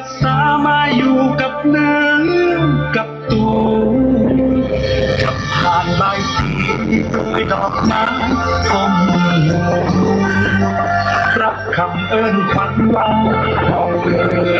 รักษามาอยู่กับเนื้อกับตัวกับผ่านใบสีโปรยดอกไม้อมรับคำเอิ้นขวัญว่าเอาเลย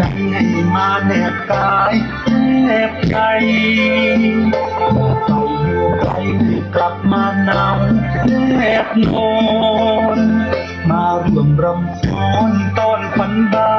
จ้าอยู่ไหนให้มาแนบกายแนบใจต้องอยู่ไกลกลับมานาวแนบนอนมาร่วมรำฟ้อนตอนฝันบา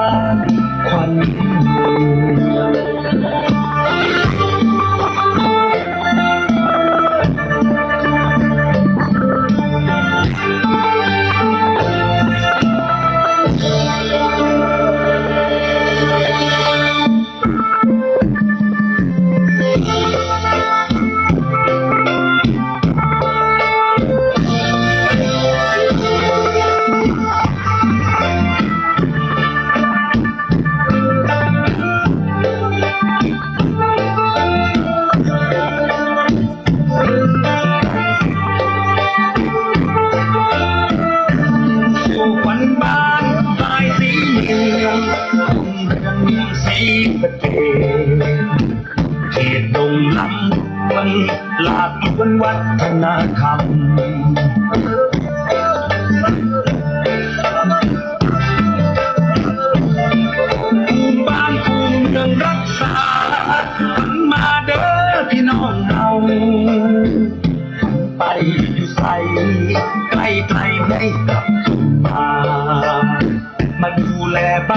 เมืองรุ่งเรืองสีสะเกษเขตดงลำวันลาดวันวัฒนธรรมคู่บ้านคู่เมืองรักษามาเด้อพี่น้องเราไปอยู่ใสใกลไกลไม่กลับมามาดูแลบ้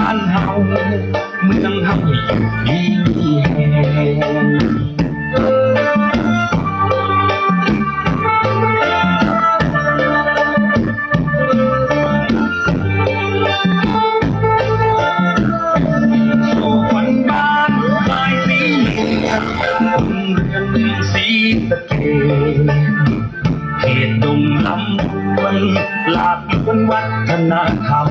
าน สู่ขวัญบ้านปลายสีเมืองรุ่งเรืองเมืองสีสะเกษเขตดงลำดวนลาดวันวัฒนธรรม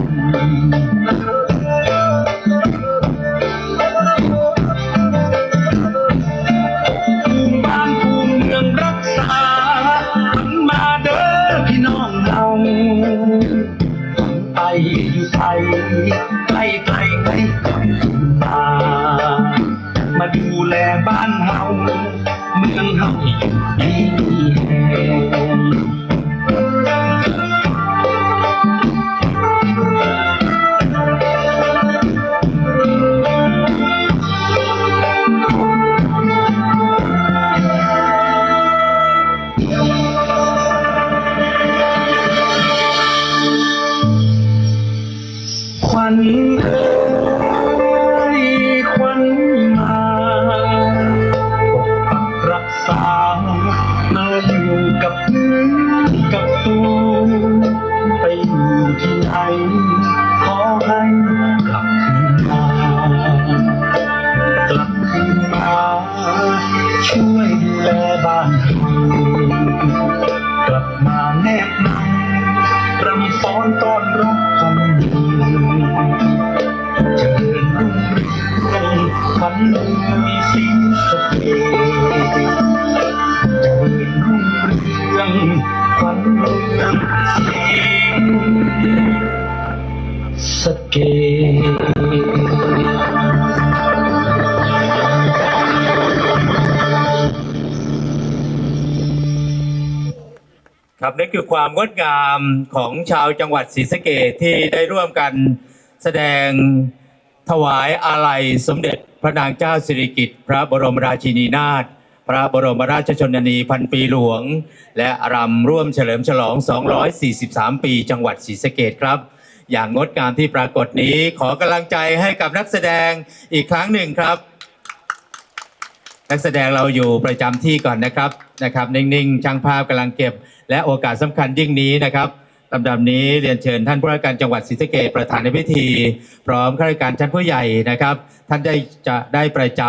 ใกล้ไกลใกล้กลับมา มาดูแลบ้าน กรักษามาอยู่กับเนื้อกับตัวไปอยู่ที่ไหน เรืองพันเมืองสิงะเกครับนี่คือความงดงามของชาวจังหวัดศรีสะเกษที่ได้ร่วมกันแสดงถวายอาลัยสมเด็จพระนางเจ้าสิริกิติ์พระบรมราชินีนาถ พระบรมราชชนนีพันปีหลวง และรำร่วมเฉลิมฉลอง 243 ปีจังหวัดศรีสะเกษครับ อย่างงดงามที่ปรากฏนี้ขอกำลังใจให้กับนักแสดงอีกครั้งหนึ่งครับ นักแสดงเราอยู่ประจำที่ก่อนนะครับนะครับ นิ่งๆ ช่างภาพกำลังเก็บ และโอกาสสำคัญยิ่งนี้นะครับลำดับนี้เรียนเชิญท่านผู้ว่าการจังหวัดศรีสะเกษประธานในพิธี พร้อมข้าราชการชั้นผู้ใหญ่นะครับ ท่านได้จะได้ประจ